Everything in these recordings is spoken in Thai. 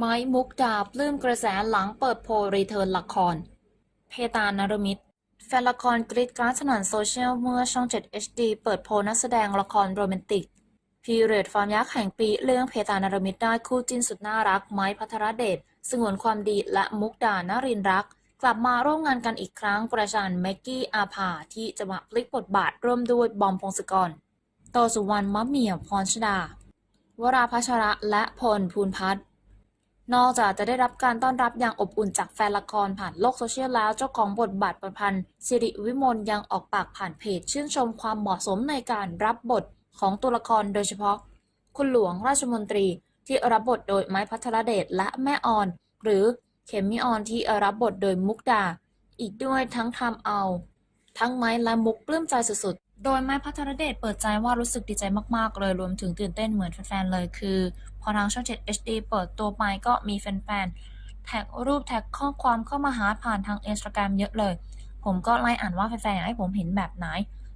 ไม้มุกดาปลื้มกระแสหลังเปิดโพรีเทิร์นละคร เพตานารมิตแฟนละครกรีดกราดสนั่นโซเชียลเมื่อช่อง 7 HD เปิดโพนักแสดงละครโรแมนติก พีเรียดฟาร์มยักษ์แห่งปีเรื่องเพตานารมิตได้คู่จิ้นสุดน่ารัก ไม้พัทรเดชสงวนความดีและมุกดานรินรัก กลับมาร่วมงานกันอีกครั้งประชันแม็กกี้อาภาที่จะมาพลิกบทบาทร่วมด้วยบอมพงศกรโตสุวรรณมะเหมี่ยวพรชดาวราพัชระและพลภูนพัฒน์ นอกจากจะได้รับการต้อนรับอย่างอบอุ่นจากแฟนละครผ่านโลกโซเชียลแล้วเจ้าของบทบาทประพันธ์สิริวิมลยังออกปากผ่านเพจ ชื่นชมความเหมาะสมในการรับบทของตัวละครโดยเฉพาะ คุณหลวงราชมนตรีที่รับบทโดยไม้พัทรเดชและแม่ออน หรือเขมมิออนที่รับบทโดยมุกดา อีกด้วยทั้งทำเอา ทั้งไม้และมุกปลื้มใจสุด โดยไม้พัทรเดชเปิดใจว่ารู้สึกดีใจมาก ๆ เลยรวมถึงตื่นเต้นเหมือนแฟน ๆ เลย คือ พอทางช่อง 7 HD เปิดตัวไปก็มีแฟน ๆ แท็กรูปแท็กข้อความเข้ามาหาผ่านทาง Instagram เยอะเลย ผมก็ไล่อ่านว่าแฟน ๆ อยากให้ผมเห็นแบบไหน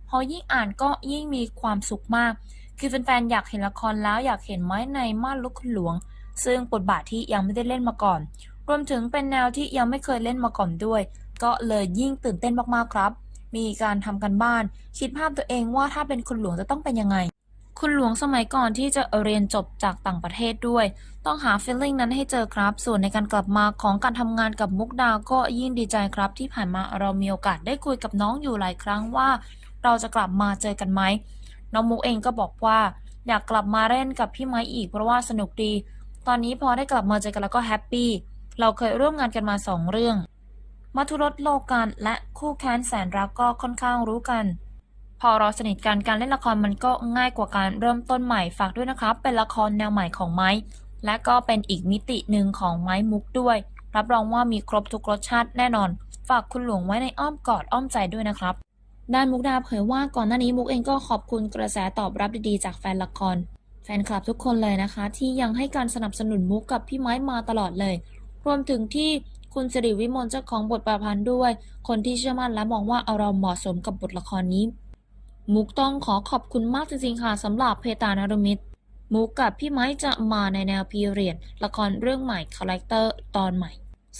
พอยิ่งอ่านก็ยิ่งมีความสุขมาก คือแฟน ๆ อยากเห็นละครแล้วอยากเห็นไม้ในม่านลุกหลวง ซึ่งบทบาทที่ยังไม่ได้เล่นมาก่อน รวมถึงเป็นแนวที่ยังไม่เคยเล่นมาก่อนด้วย ก็เลยยิ่งตื่นเต้นมาก ๆ ครับ มีการทำกันบ้าน คิดภาพตัวเองว่าถ้าเป็นคุณหลวงจะต้องเป็นยังไง คุณหลวงสมัยก่อนที่จะเรียนจบจากต่างประเทศด้วย ต้องหาฟีลลิ่งนั้นให้เจอครับ ส่วนในการกลับมาของการทำงานกับมุกดาก็ยิ่งดีใจครับ ที่ผ่านมาเรามีโอกาสได้คุยกับน้องอยู่หลายครั้งว่า เราจะกลับมาเจอกันไหมน้องมุกเองก็บอกว่า อยากกลับมาเล่นกับพี่ไม้อีกเพราะว่าสนุกดี ตอนนี้พอได้กลับมาเจอกันแล้วก็แฮปปี้เราเคยร่วมงานกันมาสองเรื่อง มัทุรสโลกันและคู่แค้นแสนรักก็ค่อนข้างรู้กัน พอเราสนิทกันการเล่นละครมันก็ง่ายกว่าการเริ่มต้นใหม่ฝากด้วยนะครับ เป็นละครแนวใหม่ของไม้ และก็เป็นอีกมิติหนึ่งของไม้มุกด้วย รับรองว่ามีครบทุกรสชาติแน่นอน ฝากคุณหลวงไว้ในอ้อมกอดอ้อมใจด้วยนะครับ ด้านมุกดาเผยว่าก่อนหน้านี้มุกเองก็ขอบคุณกระแสตอบรับดีๆจากแฟนละคร แฟนคลับทุกคนเลยนะคะ ที่ยังให้การสนับสนุนมุกกับพี่ไม้มาตลอดเลย รวมถึงที่ คุณสิริวิมลเจ้าของบทประพันธ์ด้วย คนที่เชื่อมั่นและมองว่าเอาเราเหมาะสมกับบทละครนี้ มุกต้องขอขอบคุณมากจริงๆค่ะสำหรับเพตานารมิตรมุกกับพี่ไม้จะมาในแนวพีเรียดละครเรื่องใหม่คาแรคเตอร์ตอนใหม่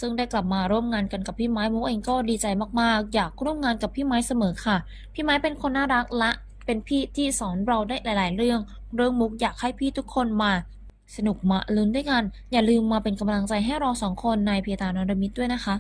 ซึ่งได้กลับมาร่วมงานกันกับพี่ไม้มุกเองก็ดีใจมากๆ อยากร่วมงานกับพี่ไม้เสมอค่ะ พี่ไม้เป็นคนน่ารักและเป็นพี่ที่สอนเราได้หลาย ๆ เรื่อง เรื่องมุกอยากให้พี่ทุกคนมา สนุกมะลุ้นด้วยกัน อย่าลืมมาเป็นกำลังใจให้เราสองคนในเพียตานอนดมิตด้วยนะคะ